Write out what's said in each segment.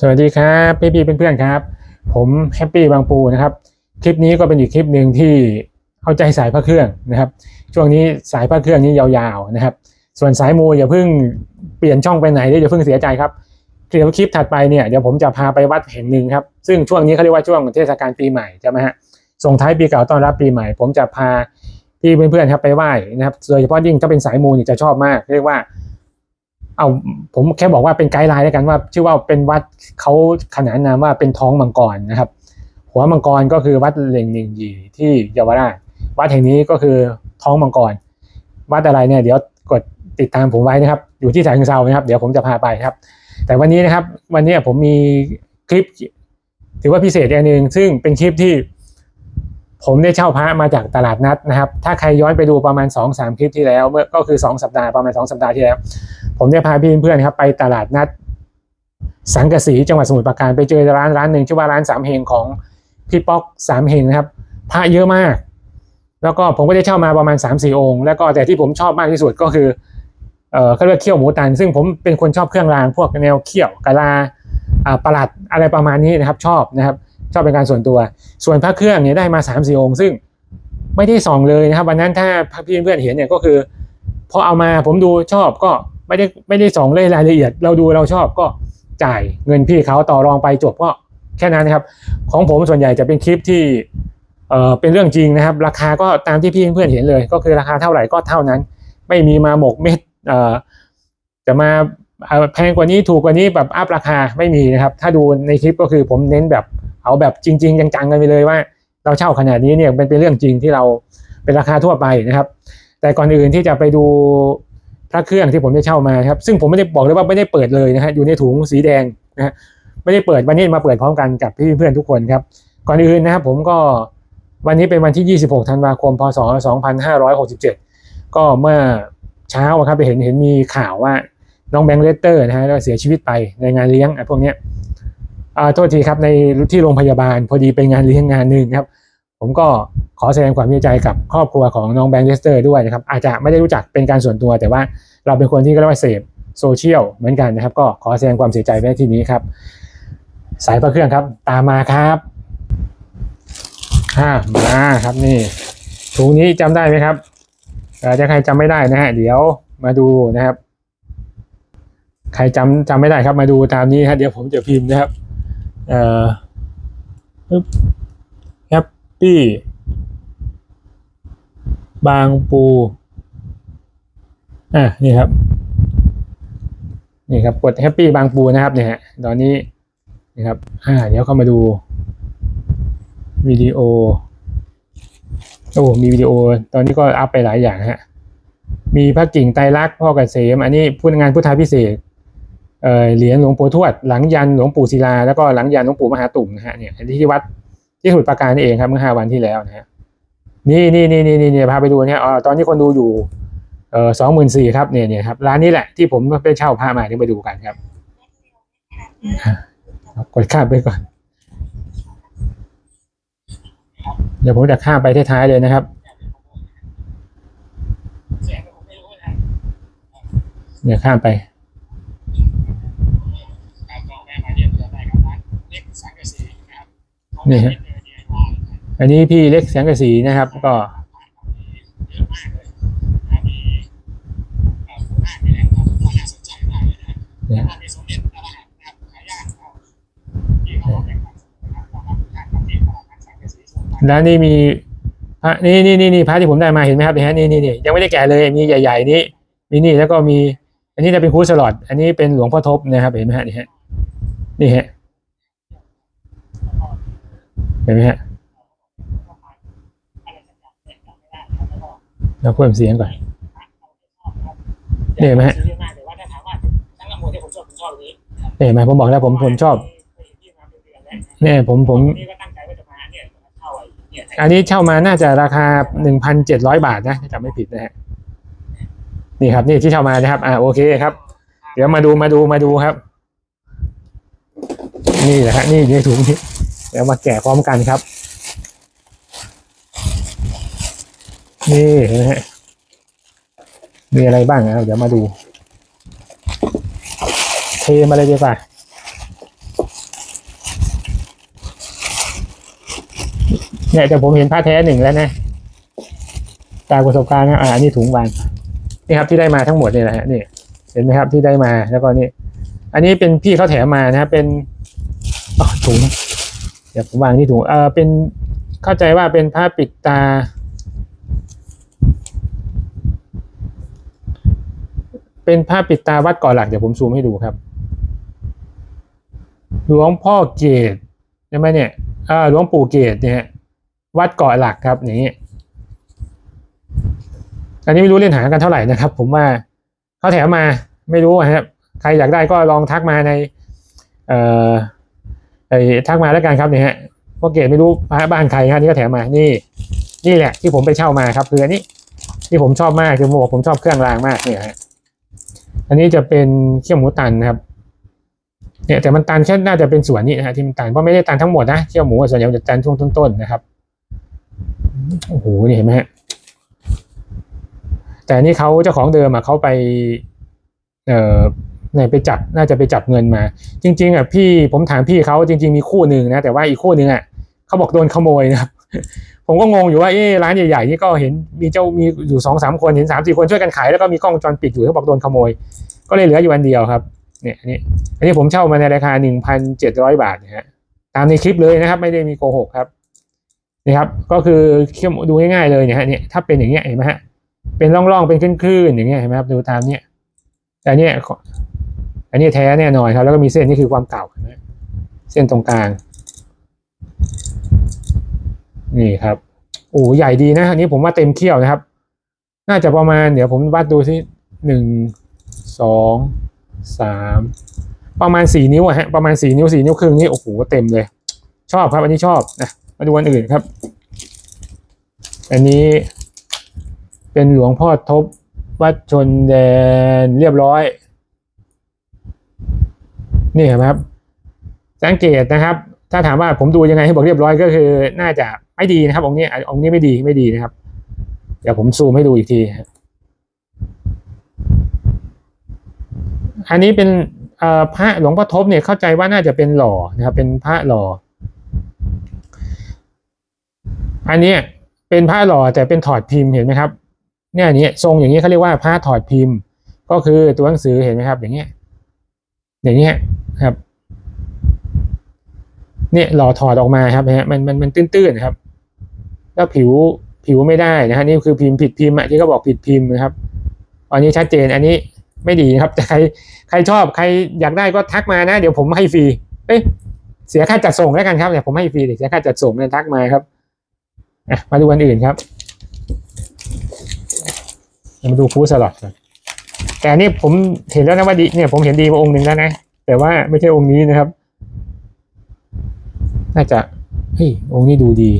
สวัสดีครับพี่พี่ๆเพื่อนๆครับ ผมแฮปปี้บางปูนะครับ คลิปนี้ก็เป็นอีกคลิปหนึ่งที่เอาใจสายพระเครื่องนะครับ ช่วงนี้สายพระเครื่องนี้ยาวๆนะครับ ส่วนสายมูอย่าเพิ่งเปลี่ยนช่องไปไหนเดี๋ยวอย่าเพิ่งเสียใจครับเดี๋ยวคลิปถัดไปเนี่ยเดี๋ยวผมจะพาไปวัดแห่งหนึ่งครับซึ่งช่วงนี้เขาเรียกว่าช่วงเทศกาลปีใหม่ใช่ไหมฮะส่งท้ายปีเก่าต้อนรับปีใหม่ ผมจะพาพี่เพื่อนๆครับไปไหว้นะครับโดยเฉพาะยิ่งถ้าเป็นสายมูเนี่ยจะชอบมาก เรียกว่า เอาผมแค่บอกว่าเป็นไกด์ไลน์แล้วกันว่า ชื่อว่าเป็นวัดเขาขนานนามว่าเป็นท้องมังกรนะครับ หัวมังกรก็คือวัดเหล่งหนึ่งยีที่เยาวราชวัดแห่งนี้ก็คือท้องมังกร วัดอะไรเนี่ยเดี๋ยวกดติดตามผมไว้นะครับ อยู่ที่ฉะเชิงเซานะครับ เดี๋ยวผมจะพาไปครับ แต่วันนี้นะครับ วันนี้ผมมีคลิปถือว่าพิเศษอันหนึ่งซึ่งเป็นคลิปที่ ผมได้เช่าพระมาจากตลาดนัดนะครับ ถ้าใครย้อนไปดูประมาณ2อสคลิปที่แล้วเมื่อก็คือ 2 สัปดาห์ประมาณ 2 สัปดาห์ที่แล้ว ผมได้พาพี่เพื่อนๆครับไปตลาดนัด สังกะสีจังหวัดสมุทรปราการไปเจอร้านร้านหนึ่งชื่อว่าร้านสามเฮงของพี่ป๊อกสามเฮงนะครับพระเยอะมาก แล้วก็ผมก็ได้เช่ามาประมาณ3ามสี่องค์ แล้วก็แต่ที่ผมชอบมากที่สุดก็คือเออเขาเรียกเขี้ยวหมูตัน ซึ่งผมเป็นคนชอบเครื่องรางพวกแนวเขี้ยวกะลาอ่าประหลัดอะไรประมาณนี้นะครับชอบนะครับ ชอบเป็นการส่วนตัว ส่วนพระเครื่องเนี่ยได้มา3ามสี่องค์ซึ่งไม่ได้ส่องเลยนะครับวันนั้นถ้าพี่เพื่อนเห็นเนี่ยก็คือพอเอามาผมดูชอบก็ไม่ได้ไม่ได้ส่องเลยรายละเอียด เราดูเราชอบก็จ่ายเงินพี่เขาต่อรองไปจบก็แค่นั้นนะครับ ของผมส่วนใหญ่จะเป็นคลิปที่เอ่อเป็นเรื่องจริงนะครับ ราคาก็ตามที่พี่เพื่อนเห็นเลย ก็คือราคาเท่าไหร่ก็เท่านั้น ไม่มีมาหมกเม็ดเอ่อจะมา แพงกว่านี้ถูกกว่านี้แบบอัพราคาไม่มีนะครับ ถ้าดูในคลิปก็คือผมเน้นแบบเอาแบบจริง ๆ จังๆกันไปเลยว่า เราเช่าขนาดนี้เนี่ยเป็นเป็นเรื่องจริงที่เราเป็นราคาทั่วไปนะครับ แต่ก่อนอื่นที่จะไปดูพระเครื่องที่ผมได้เช่ามาครับ ซึ่งผมไม่ได้บอกเลยว่าไม่ได้เปิดเลยนะฮะอยู่ในถุงสีแดงนะฮะไม่ได้เปิดวันนี้มาเปิดพร้อมกันกับพี่เพื่อนทุกคนครับ ก่อนอื่นนะครับผมก็วันนี้เป็นวันที่ 26 ธันวาคม พศ 2567 ก็เมื่อเช้าอะครับไปเห็นเห็นมีข่าวว่า น้องแบงค์เลสเตอร์นะฮะก็เสียชีวิตไปในงานเลี้ยงไอ้พวกเนี้ยอ่าโทษทีครับในที่โรงพยาบาลพอดีไปงานเลี้ยงงานหนึ่งครับ ผมก็ขอแสดงความเสียใจกับครอบครัวของน้องแบงค์เลสเตอร์ด้วยนะครับอาจจะไม่ได้รู้จักเป็นการส่วนตัว แต่ว่าเราเป็นคนที่ก็เรียกว่าเสพโซเชียลเหมือนกันนะครับ ก็ขอแสดงความเสียใจไว้ที่นี้ครับ สายพระเครื่องครับ ตามมาครับอ่ามาครับนี่ถุงนี้จำได้ไหมครับถ้าใครจำไม่ได้นะฮะเดี๋ยวมาดูนะครับ ใครจำจำไม่ได้ครับมาดูตามนี้ฮะเดี๋ยวผมจะพิมพ์นะครับเอ่อปึ๊บแฮปปี้บางปูอะนี่ครับ นี่ครับกดแฮปปี้บางปูนะครับเนี่ยฮะตอนนี้นะครับอ่าเดี๋ยวเข้ามาดูวิดีโอโอ้มีวิดีโอ ตอนนี้ก็อัพไปหลายอย่างฮะมีพระกิ่งไตรลักษณ์พ่อเกษม อันนี้พูดงานพุทธาพิเศษ เหรียญหลวงปู่ทวด หลังยันหลวงปู่ศิลา แล้วก็หลังยันหลวงปู่มหาตุ่มนะฮะเนี่ยที่วัดที่สมุทรปราการนี่เองครับเมื่อห้าวันที่แล้วนะฮะนี่นี่นี่นี่นี่พาไปดูเนี่ยอ๋อตอนนี้คนดูอยู่เออสองหมื่นสี่ครับเนี่ยเนี่ยครับร้านนี้แหละที่ผมไปเช่าพามาที่ไปดูกันครับกดข้ามไปก่อน เดี๋ยวผมจะข้ามไปท้ายๆเลยนะครับเดี๋ยวข้ามไป นี่ฮะอันนี้พี่เล็กแสงกระสีนะครับ ก็ เนี่ยแล้วนี่มีพระนี่นี่นี่นี่พระที่ผมได้มาเห็นไหมครับเนี่ยฮะนี่นี่นี่ยังไม่ได้แกะเลยมีใหญ่ ๆ นี้มีนี่แล้วก็มี อันนี้จะเป็นครูสลอด อันนี้เป็นหลวงพ่อทบนะครับเห็นไหมฮะนี่ฮะนี่ฮะ เห็นไหมฮะเราเพิ่มเสียงก่อนเนี่ยเห็นไหมฮะเนี่ยเห็นไหมผมบอกแล้วผมผมชอบเนี่ยผมผม อันนี้เช่ามาน่าจะราคาหนึ่งพันเจ็ดร้อยบาทนะถ้าจำไม่ผิดนะฮะนี่ครับ นี่ที่เช่ามานะครับ อ่าโอเคครับ เดี๋ยวมาดูมาดูมาดูครับ นี่แหละฮะนี่ในถุงนี้ ดี๋ยวมาแกะพร้อมกันครับ นี่นะฮะมีอะไรบ้างนะเดี๋ยวมาดู เทมาเลยดีกว่าเนี่ยแต่ผมเห็นผ้าแท้หนึ่งแล้วนะตากประสบการณ์นะอ่านี่ถุงวางนี่ครับที่ได้มาทั้งหมดนี่แหละฮะนี่เห็นไหมครับที่ได้มาแล้วก็นี่ อันนี้เป็นพี่เขาแถมมานะครับเป็นถุง ดี๋ยวผมวางที่ถุงเออเป็นเข้าใจว่าเป็นผ้าปิดตา เป็นผ้าปิดตาวัดก่อหลักเดี๋ยวผมซูมให้ดูครับ หลวงพ่อเกตใช่ไหมเนี่ยอ่าหลวงปู่เกตเนี่ยฮะวัดเกาะหลักครับอย่างนี้ อันนี้ไม่รู้เล่นหากันเท่าไหร่นะครับ ผมว่าเขาแถมมาไม่รู้อะครับใครอยากได้ก็ลองทักมาใน เอ่อ ไอ้ทักมาแล้วกันครับเนี่ยฮะพราเกตไม่รู้พระบ้านใครครับนี่ก็แถมมานี่ นี่แหละที่ผมไปเช่ามาครับคืออันนี้ที่ผมชอบมากคือผมบอกผมชอบเครื่องรางมากเนี่ยฮะอันนี้จะเป็นเขี้ยวหมูตันนะครับ เนี่ยแต่มันตันแค่น่าจะเป็นส่วนนี้นะฮะที่มันตันเพราะไม่ได้ตันทั้งหมดนะเขี้ยวหมูส่วนใหญ่จะตันช่วงต้นๆนะครับโอ้โหนี่เห็นไหมฮะแต่นนี่เขาเจ้าของเดิมอะเขาไป เอ่อ ไหนไปจับน่าจะไปจับเงินมา จริง ๆอะพี่ผมถามพี่เขาจริง ๆมีคู่หนึ่งนะ แต่ว่าอีกคู่หนึ่งอะเขาบอกโดนขโมยนะครับผมก็งงอยู่ว่าเอ๊ร้านใหญ่ๆนี่ก็เห็นมีเจ้ามีอยู่สองสามคนเห็นสามสี่คนช่วยกันขายแล้วก็มีกล้องวงจรปิดอยู่เขาบอกโดนขโมย ก็เลยเหลืออยู่อันเดียวครับเนี่ยอันนี้อันนี้ผมเช่ามาในราคาหนึ่งพันเจ็ดร้อยบาทนะฮะตามในคลิปเลยนะครับ ไม่ได้มีโกหกครับนี่ครับก็คือเขี้ยวดูง่ายๆเลยเนี่ยฮะเนี่ยถ้าเป็นอย่างเงี้ยเห็นไหมฮะเป็นร่องๆเป็นคลื่นๆอย่างเงี้ยเห็นไหมครับดูตามเนี้ยแต่เนี่ย อันนี้แท้แน่นอนครับ แล้วก็มีเส้นนี่คือความเก่าเห็นไหมเส้นตรงกลาง นี่ครับโอ้ใหญ่ดีนะ อันนี้ผมว่าเต็มเขี้ยวนะครับ น่าจะประมาณ เดี๋ยวผมวัดดูที่หนึ่งสองสามประมาณสี่นิ้วอะฮะประมาณสี่นิ้วสี่นิ้วครึ่งนี่โอ้โหเต็มเลย ชอบครับ อันนี้ชอบนะมาดูอันอื่นครับ อันนี้เป็นหลวงพ่อทบวัดชนแดนเรียบร้อย นี่เห็นไหมครับ สังเกตนะครับ ถ้าถามว่าผมดูยังไงให้บอกเรียบร้อยก็คือ น่าจะไม่ดีนะครับองค์นี้องค์นี้ไม่ดีไม่ดีนะครับ เดี๋ยวผมซูมให้ดูอีกทีอันนี้เป็นพระหลวงพ่อทบเนี่ยเข้าใจว่าน่าจะเป็นหล่อนะครับ เป็นพระหล่อ อันนี้เป็นพระหล่อแต่เป็นถอดพิมพ์เห็นไหมครับ เนี่ยนี้ทรงอย่างนี้เขาเรียกว่าพระถอดพิมพ์ ก็คือตัวหนังสือเห็นไหมครับ อย่างเงี้ยอย่างเงี้ย เนี่ยหล่อถอดออกมาครับฮะมันมันมันตื้นๆครับ แล้วผิวผิวไม่ได้นะฮะนี่คือพิมพ์ผิดพิมพ์อะที่เขาบอกผิดพิมพ์นะครับ อันนี้ชัดเจนอันนี้ไม่ดีนะครับแต่ใครใครชอบใครอยากได้ก็ทักมานะ เดี๋ยวผมให้ฟรีเอ้ยเสียค่าจัดส่งแล้วกันครับเดี๋ยวผมให้ฟรีเสียค่าจัดส่งเนี่ยทักมาครับอะมาดูอันอื่นครับมาดูฟูสลัดก่อนแต่อันนี่ผมเห็นแล้วนะว่าดีเนี่ยผมเห็นดีมาองค์หนึ่งแล้วนะ แต่ว่าไม่ใช่องค์นี้นะครับ น่าจะเฮ้ยองค์นี้ดูดี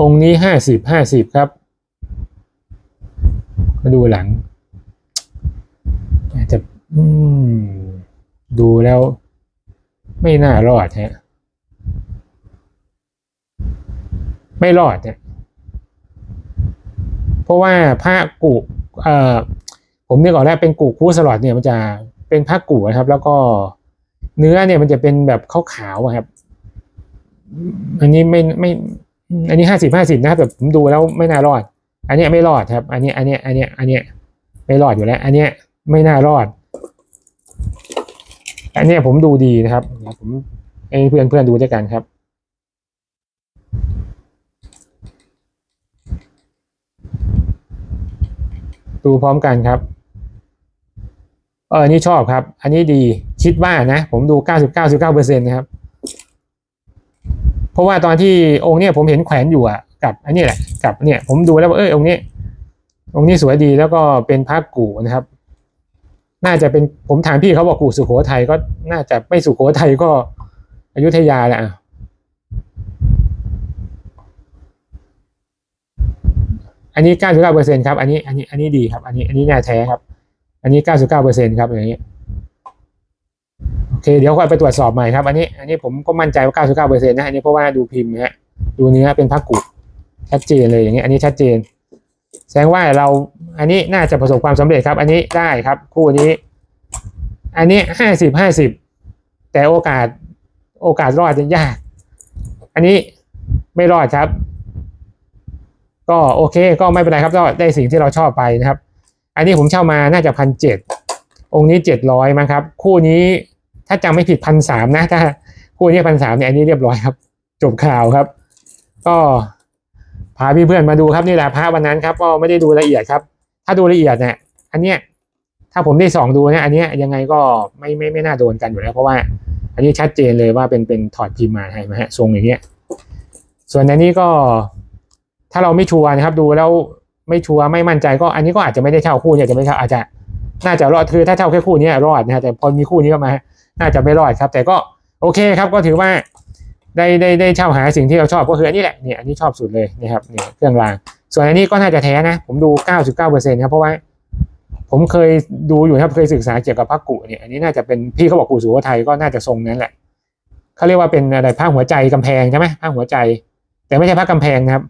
องค์นี้ห้าสิบห้าสิบครับ มาดูหลังอาจจะดูแล้วไม่น่ารอดฮะไม่รอดเนี่ยเพราะว่าผ้ากุเอ่อ ผมนึกออกแล้วเป็นกูคู่สลอดเนี่ยมันจะเป็นผ้ากูนะครับ แล้วก็เนื้อเนี่ยมันจะเป็นแบบขาวๆครับอันนี้ไม่ไม่ อันนี้ห้าสิบห้าสิบนะครับแบบผมดูแล้วไม่น่ารอด อันนี้ไม่รอดครับ อันนี้อันนี้อันนี้อันนี้ไม่รอดอยู่แล้ว อันนี้ไม่น่ารอด อันนี้ผมดูดีนะครับผมเพื่อนเพื่อนดูด้วยกันครับดูพร้อมกันครับ เออนี่ชอบครับ อันนี้ดีคิดว่านะ ผมดูเก้าสิบเก้าสิบเก้าเปอร์เซ็นต์นะครับ เพราะว่าตอนที่องค์เนี้ยผมเห็นแขวนอยู่อะกับอันนี้แหละกับเนี่ยผมดูแล้วว่าเออองค์นี้ องค์นี้สวยดีแล้วก็เป็นพระกูนะครับ น่าจะเป็นผมถามพี่เขาบอกกูสุโขทัยก็น่าจะไม่สุโขทัยก็อยุธยาแหละอันนี้เก้าสิบเก้าเปอร์เซ็นครับ อันนี้ อันนี้ อันนี้ดีครับ อันนี้ อันนี้น่แท้ครับ อันนี้เก้าสิบเก้าเปอร์เซ็นครับอย่างนี้โอเค เดี๋ยวค่อยไปตรวจสอบใหม่ครับ อันนี้ อันนี้ผมก็มั่นใจว่าเก้าสิบเก้าเปอร์เซ็นนะ อันนี้เพราะว่าดูพิมพ์นะฮะ ดูเนื้อเป็นพระกุชัดเจนเลยอย่างนี้อันนี้ชัดเจน แสดงว่าเรา อันนี้น่าจะประสบความสำเร็จครับ อันนี้ได้ครับ คู่นี้ อันนี้ห้าสิบห้าสิบ แต่โอกาส โอกาสรอดจะยาก อันนี้ไม่รอดครับ ก็โอเค ก็ไม่เป็นไรครับก็ได้สิ่งที่เราชอบไปนะครับ อันนี้ผมเช่ามาน่าจะพันเจ็ดองค์นี้เจ็ดร้อยมั้งครับ คู่นี้ถ้าจำไม่ผิดพันสามนะ ถ้าคู่นี้พันสามเนี่ยอันนี้เรียบร้อยครับ จบข่าวครับ ก็พาพี่เพื่อนมาดูครับนี่แหละพระวันนั้นครับก็ไม่ได้ดูละเอียดครับ ถ้าดูละเอียดเนี่ยอันเนี้ยถ้าผมได้สองดูเนี่ยอันเนี้ยยังไงก็ไม่ไม่ไม่น่าโดนกันอยู่แล้ว เพราะว่าอันนี้ชัดเจนเลยว่าเป็นเป็นถอดพิมพ์มาให้ไหมฮะทรงอย่างเงี้ยส่วนอันนี้ก็ถ้าเราไม่ชัวร์นะครับดูแล้ว ไม่ชัวร์ไม่มั่นใจก็อันนี้ก็อาจจะไม่ได้เช่าคู่เนี่ยจะไม่เช่าอาจจะน่าจะรอดคือถ้าเช่าแค่คู่นี้รอดนะฮะแต่พอมีคู่นี้ก็มา น่าจะไม่รอดครับ แต่ก็โอเคครับก็ถือว่าได้ได้ได้เช่าหาสิ่งที่เราชอบก็คืออันนี้แหละเนี่ยอันนี้ชอบสุดเลยนะครับเนี่ยเครื่องราง ส่วนอันนี้ก็น่าจะแท้นะ ผมดู 99%ครับเพราะว่า ผมเคยดูอยู่ครับเคยศึกษาเกี่ยวกับพระกุเนี่ยอันนี้น่าจะเป็นพี่เขาบอกกุสุโขทัยก็น่าจะทรงนั้นแหละเขาเรียกว่าเป็นอะไรผ้าหัวใจกำแพงใช่ไหมผ้าหัวใจ แต่ไม่ใช่ผ้ากำแพงนะครับ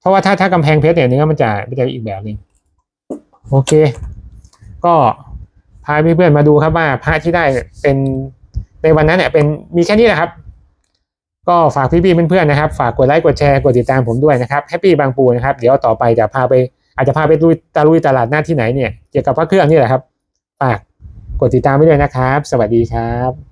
เพราะว่าถ้าถ้ากำแพงเพชรเนี่ยเนื้อมันจะมันจะอีกแบบหนึ่งโอเค ก็พาเพื่อนๆมาดูครับว่าพระที่ได้เป็นในวันนั้นเนี่ยเป็นมีแค่นี้แหละครับ ก็ฝากพี่ๆเพื่อนๆนะครับ ฝากกดไลค์กดแชร์กดติดตามผมด้วยนะครับแฮปปี้บางปูนะครับเดี๋ยวต่อไปจะพาไปอาจจะพาไปดูตะลุยตลาดหน้าที่ไหนเนี่ยเกี่ยวกับพระเครื่องนี่แหละครับฝากกดติดตามไว้ด้วยนะครับ สวัสดีครับ